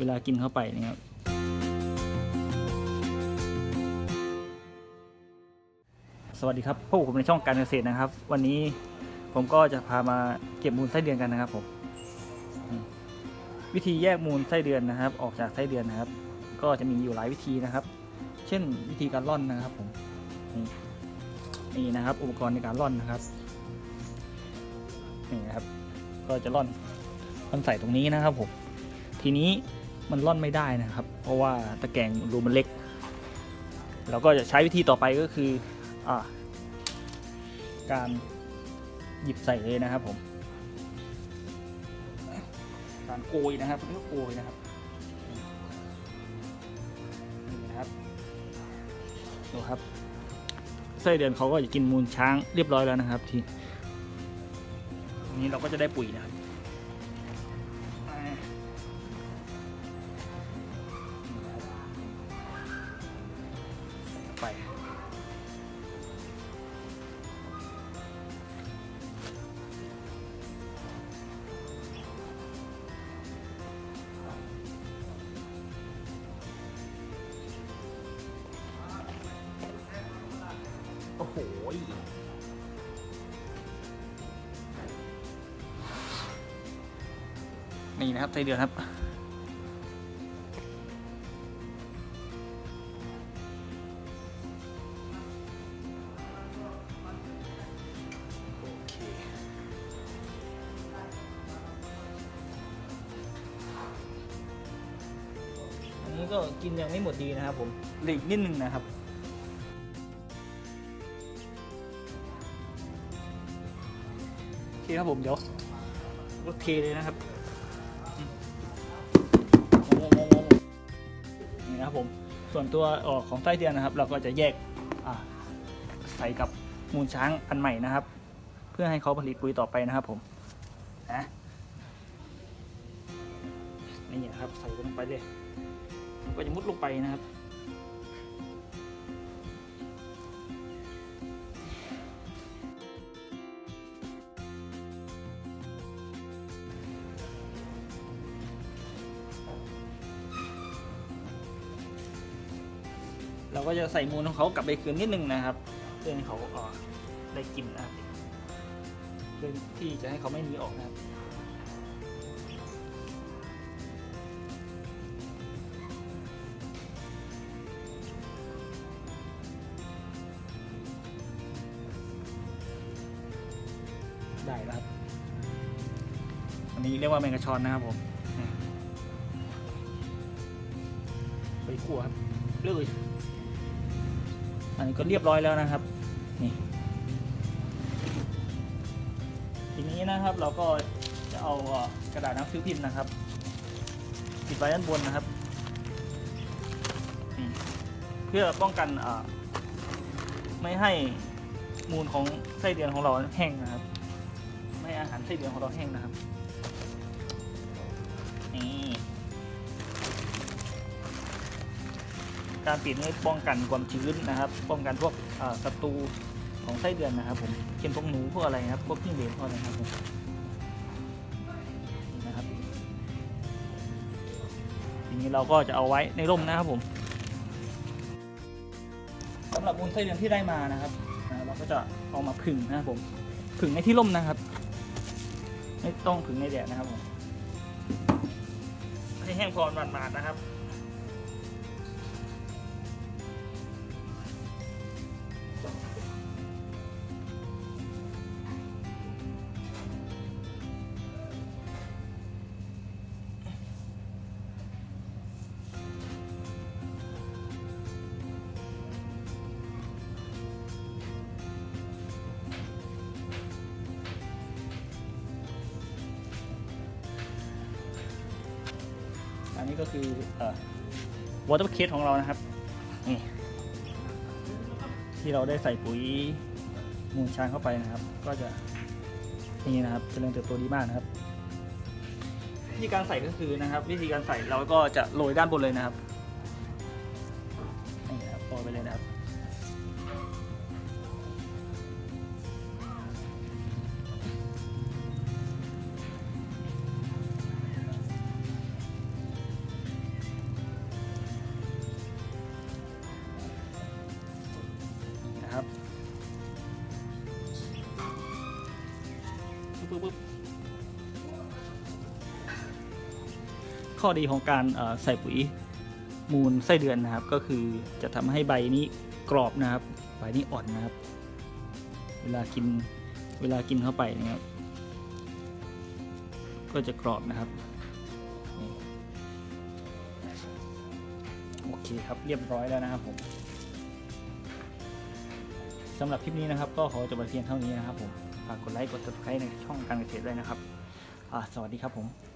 เวลากินเข้าไปนะครับ สวัสดีครับพวกผมในช่องการเกษตรนะครับ วันนี้ผมก็จะพามาเก็บมูลไส้เดือนกันนะครับผมวิธีแยกมูลไส้เดือนนะครับ ออกจากไส้เดือนนะครับ ก็จะมีอยู่หลายวิธีนะครับ เช่นวิธีการร่อนนะครับผมนี่นี่นะครับ อุปกรณ์ในการร่อนนะครับนี่นะครับ ก็จะร่อนร่อนใส่ตรงนี้นะครับผมทีนี้ มันร่อนไม่ได้นะครับ เพราะว่าตะแกรงรูมันเล็ก เราก็จะใช้วิธีต่อไปก็คืออการหยิบใส่เลยนะครับผมการโกยนะครับเรียกว่โกยนะครับนี่นะครับดูครับไส้เดือนเขาก็จะกินมูลช้างเรียบร้อยแล้วนะครับ ทีนี้เราก็จะได้ปุ๋ยนะครับ ไป โอ้โหนี่นะครับไส้เดือนครับ นนี้ก็กินยังไม่หมดดีนะครับผมเหลืออีกนิดนึงนะครับ โอเคครับผมเดี๋ยวรถเทเลยนะครับอืมนี่นะครับผมส่วนตัวออกของไส้เดือนนะครับ เราก็จะแยกอ่าใส่กับมูลช้างอันใหม่นะครับ เพื่อให้เขาผลิตปุ๋ยต่อไปนะครับผมนะนี่นะครับใส่ลงไปเลย มันก็จะมุดลงไปนะครับเราก็จะใส่มูลของเขากลับไปคืนนิดนึงนะครับเพื่อให้เขาได้กินนะครับเพื่อที่จะให้เขาไม่หนีออกนะครับ ได้แล้วครับ อันนี้เรียกว่าแมงกะชอนนะครับผมไปขั่วครับเลือยอันนี้ก็เรียบร้อยแล้วนะครับ นี่ ทีนี้นะครับเราก็จะเอากระดาษนังสือพิมพ์นะครับปิดไว้ด้านบนนะครับ เพื่อป้องกันไม่ให้มูลของไส้เดือนของเราแห้งนะครับ ให้อาหารไส้เดือนของเราแห้งนะครับ นี่การปิดนี่ป้องกันความชื้นนะครับ ป้องกันพวกศัตรูของไส้เดือนนะครับ ผมเช่นพวกหนูพวกอะไรนะครับ พวกจิ้งเหลนพวกอะไรนะครับผมนะครับทีนี้เราก็จะเอาไว้ในร่มนะครับผมสำหรับมูลไส้เดือนที่ได้มานะครับเราก็จะเอามาผึ่งนะครับผมผึ่งในที่ร่มนะครับ ไม่ต้องผึ่งในแดดนะครับผมให้แห้งพอหมาดๆนะครับ อันนี้ก็คือเอ่อวอเตอร์เคสของเรานะครับนี่ที่เราได้ใส่ปุ๋ยมูลช้างเข้าไปนะครับ ก็จะนี่นะครับเจริญเติบโตดีมากนะครับ วิธีการใส่ก็คือนะครับ วิธีการใส่เราก็จะโรยด้านบนเลยนะครับนี่นะครับโรยไปเลยนะครับ ข้อดีของการใส่ปุ๋ยมูลไส้เดือนนะครับ ก็คือจะทำให้ใบนี้กรอบนะครับ ใบนี้อ่อนนะครับ เวลากินเวลากินเข้าไปนะครับ ก็จะกรอบนะครับโอเคครับเรียบร้อยแล้วนะครับผมสำหรับคลิปนี้นะครับ ก็ขอจบไปเพียงเท่านี้นะครับผมฝากกดไลค์กด subscribe ในช่องการเกษตรด้วยนะครับสวัสดีครับผม